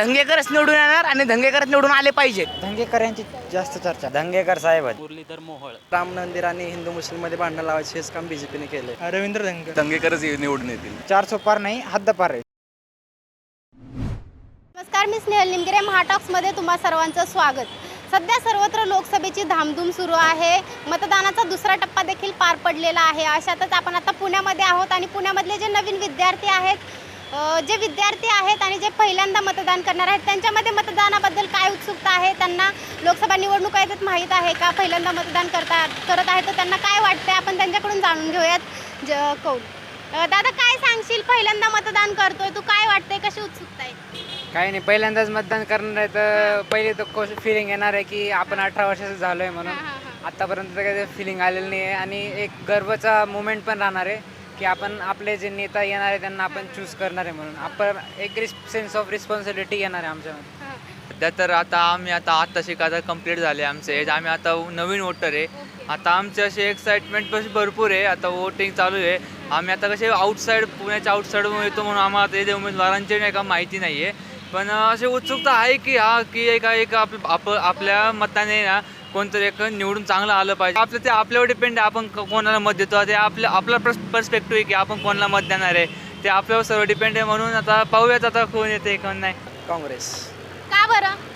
धंगेकरच निवडून येणार आणि धंगेकरच निवडून आले पाहिजेत धंगेकर यांची जास्त चर्चा. दंगेकर साहेब मुरलीधर मोहोळ. राम मंदिर आणि हिंदू मुस्लिममध्ये भांडणं लावायचे हेच काम बीजेपीने केलंय. रवींद्र धंगेकर. दंगेकरच निवडून येतील. चार सोपार नाही हद्दपार आहे. नमस्कार मी स्नेहल निमगिरे महाटॉक्समध्ये तुम्हा सर्वांचं स्वागत. सध्या सर्वत्र लोकसभेची धामधूम सुरू आहे. मतदानाचा दुसरा टप्पा देखील पार पडलेला आहे. अशातच आपण आता पुण्यामध्ये आहोत आणि पुण्यामधले जे नवीन विद्यार्थी आहेत जे विद्यार्थी आहेत आणि जे पहिल्यांदा मतदान करणार आहेत त्यांच्यामध्ये मतदानाबद्दल काय उत्सुकता आहे? त्यांना लोकसभा निवडणुका येतात माहीत आहे का? पहिल्यांदा मतदान करता करत आहे तर त्यांना काय वाटतंय? आपण त्यांच्याकडून जाणून घेऊयात. ज कौल दादा काय सांगशील? पहिल्यांदा मतदान करतोय तू काय वाटतंय? कशी उत्सुकता आहे? काही नाही पहिल्यांदाच मतदान करणार आहे तर पहिले तर फिलिंग येणार आहे की आपण अठरा वर्षाचं झालो आहे म्हणून. आतापर्यंत तर काही फिलिंग आलेलं नाही आहे आणि एक गर्वाचा मुमेंट पण राहणार आहे. की आपण आपले जे नेता येणार आहे त्यांना आपण चूज करणार आहे म्हणून. आपण एक सेन्स ऑफ रिस्पॉन्सिबिलिटी येणार आहे आमच्यामध्ये. सध्या तर आता आम्ही आता आता शिकायला कंप्लीट झाले आमचे. एज आम्ही आता नवीन वोटर आहे. आता आमची अशी एक्साइटमेंट पण भरपूर आहे. आता वोटिंग चालू आहे. आम्ही आता कसे आउटसाईड पुण्याच्या आउटसाईडमधून येतो म्हणून आम्हाला ते उमेदवारांचे नाही का माहिती नाही आहे पण अशी उत्सुकता आहे की हा की एक एक आप आप आपल्या मताने ना कोणतरी एक निवडून चांगलं आलं पाहिजे. आपलं ते आपल्यावर डिपेंड आहे आपण कोणाला मत देतो? ते आपल्या आपला पर्स्पेक्टिव्ह आहे की आपण कोणाला मत देणार आहे. ते आपल्यावर सर्व डिपेंड आहे म्हणून आता पाहूयात आता कोण येते कोण नाही. काँग्रेस. का बरं?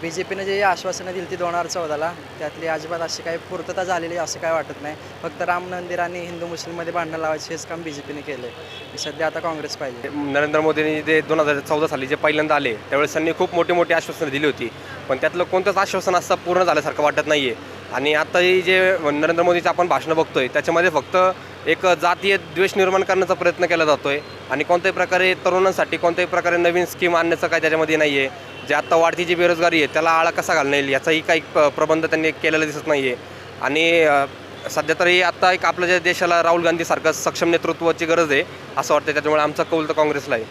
बीजेपीने जे आश्वासनं दिली ती दोन हजार चौदाला त्यातली अजिबात अशी काही पूर्तता झालेली असं काय वाटत नाही. फक्त राम मंदिर आणि हिंदू मुस्लिममध्ये भांडणं लावायचे हेच काम बीजेपीने केलंय. सध्या आता काँग्रेस पाहिजे. नरेंद्र मोदींनी जे दोन हजार चौदा साली जे पहिल्यांदा आले त्यावेळेस त्यांनी खूप मोठी मोठी आश्वासनं दिली होती. पण त्यातलं कोणतंच आश्वासन असं पूर्ण झाल्यासारखं वाटत नाही आहे आणि आताही जे नरेंद्र मोदीचं आपण भाषणं बघतो आहे त्याच्यामध्ये फक्त एक जातीय द्वेष निर्माण करण्याचा प्रयत्न केला जातो आहे आणि कोणत्याही प्रकारे तरुणांसाठी कोणत्याही प्रकारे नवीन स्कीम आणण्याचं काय त्याच्यामध्ये नाही आहे जे आत्ता वाढती जी बेरोजगारी आहे त्याला आळा कसा घालता येईल याचाही काही प्रबंध त्यांनी केलेला दिसत नाही आहे आणि सध्या तरी आत्ता एक आपल्या ज्या देशाला राहुल गांधीसारखं सक्षम नेतृत्वाची गरज आहे असं वाटतं त्याच्यामुळे आमचा कौल तर काँग्रेसला आहे.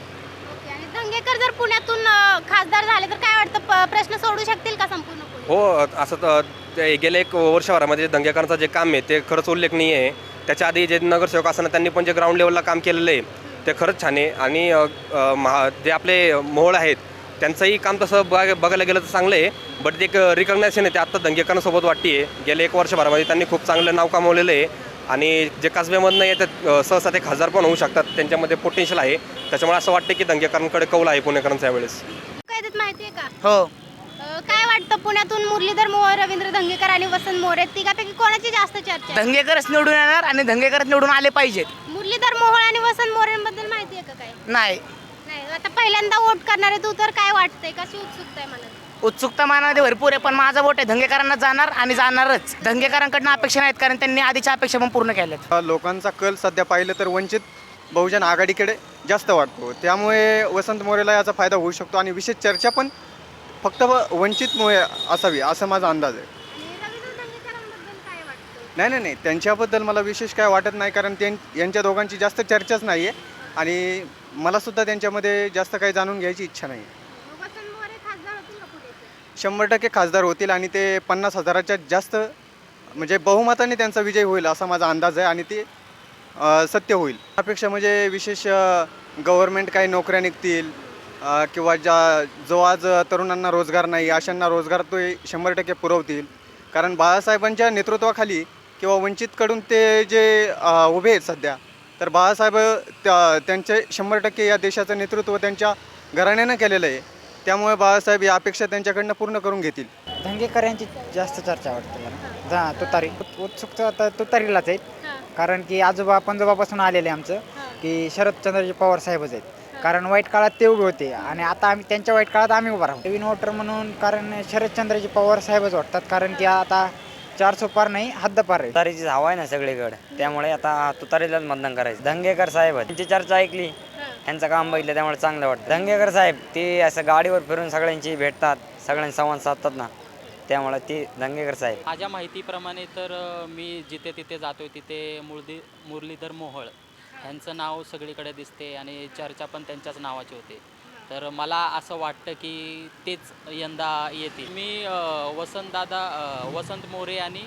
खासदार झाले तर काय वाटतं? प- प्रश्न सोडू शकतील का संपूर्ण पुणे? हो असं तर ते गेल्या एक वर्षभरामध्ये दंगेकरांचं जे काम आहे ते खरंच उल्लेखनीय आहे. त्याच्या आधी जे नगरसेवक असताना त्यांनी पण जे ग्राउंड लेवलला काम केलेलं आहे ते खरंच छान आहे. आणि अ, अ, महा जे आपले मोहळ आहेत त्यांचंही काम तसं बघ बघायला गेलं तर चांगलं आहे. बट एक रिकग्नेशन आहे ते आत्ता दंगेकरांसोबत वाटते आहे गेल्या एक वर्षभरामध्ये त्यांनी खूप चांगलं नाव कमावलेलं आहे. आणि जे कसब्यामधनं येतात सहसा ते खासदार पण होऊ शकतात. त्यांच्यामध्ये पोटेन्शियल आहे. त्याच्यामुळे असं वाटतं की दंगेकरांकडे कौल आहे पुणेकरांचा यावेळेस. काय का? हो. अ, काय वाटतं पुण्यातून मुरलीधर मोहोळ रवींद्र धंगेकर आणि वसंत मोरे तिघापैकी कोणाची जास्त चर्चा आहे? धंगेकरच निवडून येणार आणि धंगेकरच निवडून आले पाहिजेत. मुरलीधर मोहोळ आणि वसंत मोरेंबद्दल माहिती आहे का काय नाही. नाही आता पहिल्यांदा वोट करणार आहे तू तर काय वाटतंय? कशी उत्सुकता आहे मला उत्सुकता मनामध्ये भरपूर आहे पण माझा वोट आहे धंगेकरांना जाणार आणि जाणारच. धंगेकरांकडनं अपेक्षा नाहीत कारण त्यांनी आधीच्या अपेक्षा पण पूर्ण केल्यात. लोकांचा कल सध्या पाहिलं तर वंचित बहुजन आघाडीकडे जास्त वाटतो त्यामुळे वसंत मोरेला याचा फायदा होऊ शकतो आणि विशेष चर्चा पण फक्त व- वंचितमुळे असावी असं माझा अंदाज आहे. नाही नाही नाही त्यांच्याबद्दल मला विशेष काय वाटत नाही कारण त्यां यांच्या दोघांची जास्त चर्चाच नाही आहे आणि मलासुद्धा त्यांच्यामध्ये जास्त काही जाणून घ्यायची इच्छा नाही आहे वसंत मोरे खासदार होतील का पुढे शंभर टक्के खासदार होतील आणि ते पन्नास हजाराच्या जास्त म्हणजे बहुमताने त्यांचा विजय होईल असा माझा अंदाज आहे आणि ते अ, सत्य होईल. अपेक्षा म्हणजे विशेष गव्हर्मेंट काही नोकऱ्या निघतील अ, किंवा ज्या जो आज तरुणांना रोजगार नाही अशांना रोजगार तो शंभर टक्के पुरवतील. कारण बाळासाहेबांच्या नेतृत्वाखाली किंवा वंचितकडून ते जे अ, उभे आहेत सध्या तर बाळासाहेब त्या त्यांचे शंभर टक्के या देशाचं नेतृत्व त्यांच्या घराण्यानं केलेलं आहे. त्यामुळे बाळासाहेब या अपेक्षा त्यांच्याकडनं पूर्ण करून घेतील. धंगेकर यांची जास्त चर्चा वाटते मला. जा तुतारी. उत- उत्सुकता आता तुतारीलाच आहे हां. कारण की आजोबा पंजोबापासून आलेले आमचं हां. की शरदचंद्रजी पवार साहेबच आहेत. कारण वाईट काळात ते उभे होते आणि आता आम्ही त्यांच्या वाईट काळात आम्ही उभा राहू. नवीन वोटर म्हणून कारण शरदचंद्रजी पवार साहेबच वाटतात. कारण की आता चारसो पार नाही हद्दपार आहे. तुतारीची हवा आहे ना सगळीकडे. त्यामुळे आता तुतारीलाच मतदान करायचं. धंगेकर साहेब आहेत. त्यांची चर्चा ऐकली. त्यांचं काम बघितलं त्यामुळे चांगलं वाटतं. दंगेकर साहेब ते असं गाडीवर फिरून सगळ्यांची भेटतात सगळ्यांशी संवाद साधतात ना त्यामुळे ती दंगेकर साहेब. माझ्या माहितीप्रमाणे तर मी जिथे तिथे जातोय तिथे मुरली मुरलीधर मोहोळ यांचं नाव सगळीकडे दिसते आणि चर्चा पण त्यांच्याच नावाची होते. तर मला असं वाटतं की तेच यंदा येतील. मी वसंतदादा वसंत मोरे आणि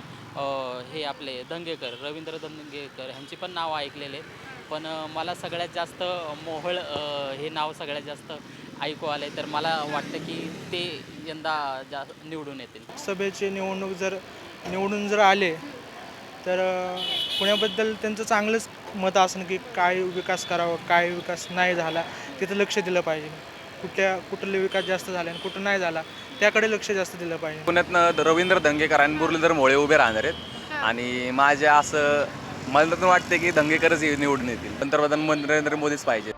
हे आपले दंगेकर रवींद्र दंगेकर ह्यांची पण नावं ऐकलेले. पण मला सगळ्यात जास्त मोहोळ हे नाव सगळ्यात जास्त ऐकू आले तर मला वाटतं की ते यंदा जा निवडून येतील. सभेची निवडणूक जर निवडून जर आले तर पुण्याबद्दल त्यांचं चांगलंच मत असणं की काय विकास करावा काय विकास नाही झाला तिथं लक्ष दिलं पाहिजे. कुठल्या कुठले विकास जास्त झाले आणि कुठं नाही झाला त्याकडे लक्ष जास्त दिलं पाहिजे. पुण्यातनं रवींद्र दंगेकर आणि मुरलीधर मोळे उभे राहणार आहेत आणि माझ्या असं मला तर वाटते की दंगेकरच निवडून येतील. पंतप्रधान नरेंद्र मोदीच पाहिजे